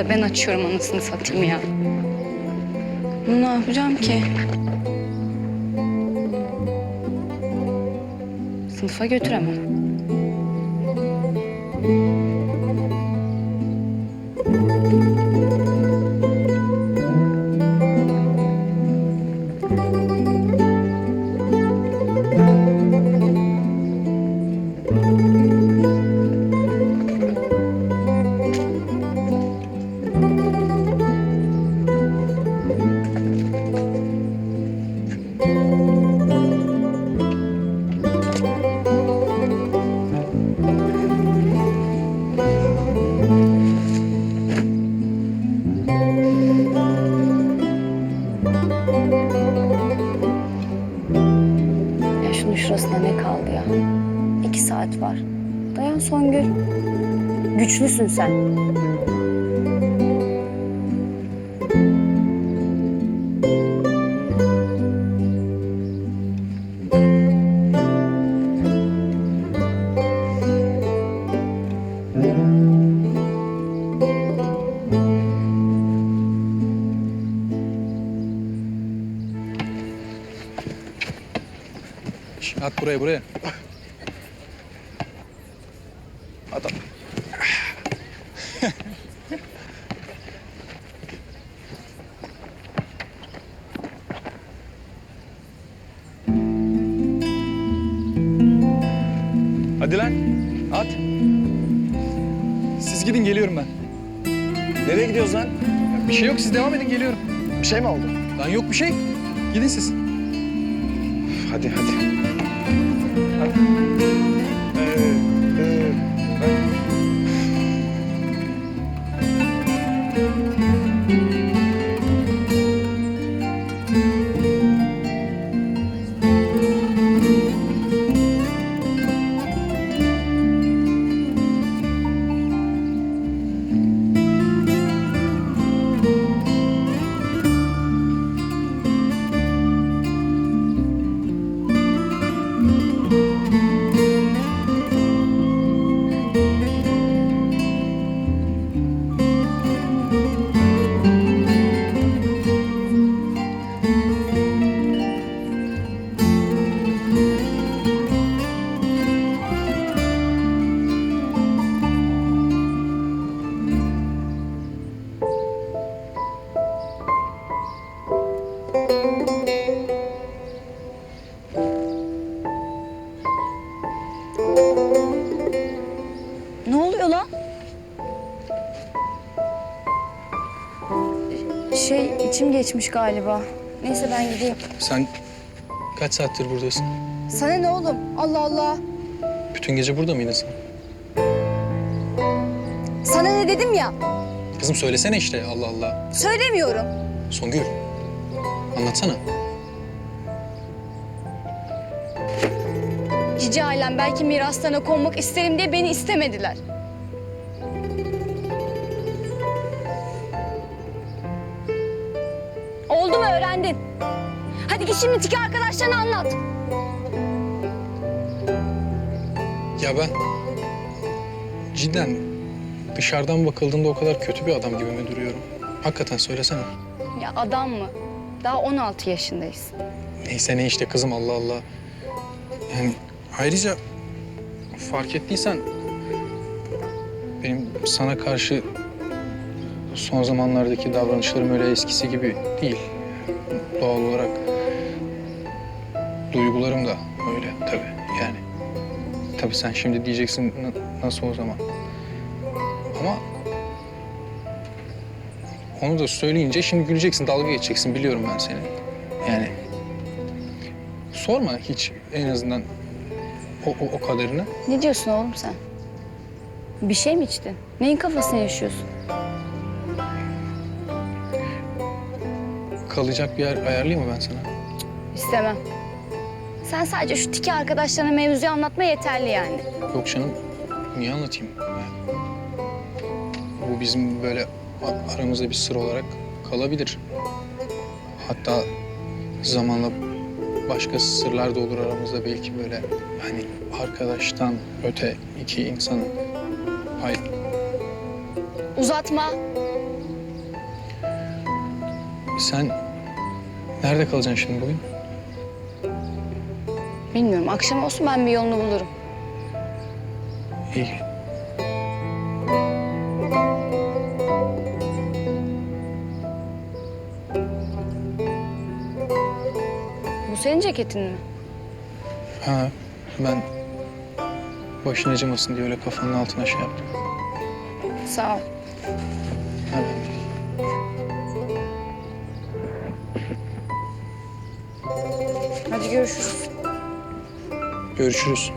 da ben açıyorum anasını satayım ya. Bunu ne yapacağım ki? Sınıfa götüremem. Şunun şurasında ne kaldı ya? İki saat var. Dayan Songül. Güçlüsün sen. At buraya buraya. At at. Hadi lan. At. Siz gidin geliyorum ben. Nereye gidiyoruz lan? Bir şey yok siz devam edin geliyorum. Bir şey mi oldu? Lan yok bir şey. Gidin siz. Hadi hadi. Thank you. Ne oluyor lan? Şey içim geçmiş galiba. Neyse ben gideyim. Sen kaç saattir buradasın? Sana ne oğlum? Allah Allah. Bütün gece burada mıydın sen? Sana ne dedim ya? Kızım söylesene işte Allah Allah. Söylemiyorum. Songül. Anlatsana. Cici ailem belki miraslarına konmak isterim diye beni istemediler. Oldu mu öğrendin? Hadi git şimdi tiki arkadaşlarına anlat. Ya ben cidden dışarıdan bakıldığında o kadar kötü bir adam gibi mi duruyorum? Hakikaten söylesene. Ya adam mı? Daha 16 yaşındayız. Neyse ne işte kızım Allah Allah. Yani ayrıca fark ettiysen benim sana karşı son zamanlardaki davranışlarım öyle eskisi gibi değil. Doğal olarak duygularım da öyle tabii yani. Tabii sen şimdi diyeceksin "Na- nasıl o zaman? Ama onu da söyleyince şimdi güleceksin, dalga geçeceksin biliyorum ben seni. Yani sorma hiç en azından o, o, o kadarını. Ne diyorsun oğlum sen? Bir şey mi içtin? Neyin kafasını yaşıyorsun? Kalacak bir yer ayarlayayım mı ben sana? İstemem. Sen sadece şu tiki arkadaşlarına mevzuyu anlatma yeterli yani. Yok canım, niye anlatayım? Bu bizim böyle aramızda bir sır olarak kalabilir. Hatta zamanla başka sırlar da olur aramızda belki böyle hani arkadaştan öte iki insanın. Hayır, Uzatma. Sen nerede kalacaksın şimdi bugün? Bilmiyorum akşam olsun ben bir yolunu bulurum. İyi. Bu senin ceketin mi? Ha ben başın acımasın diye öyle kafanın altına şey yaptım. Sağ ol. Ha, Hadi görüşürüz. Görüşürüz.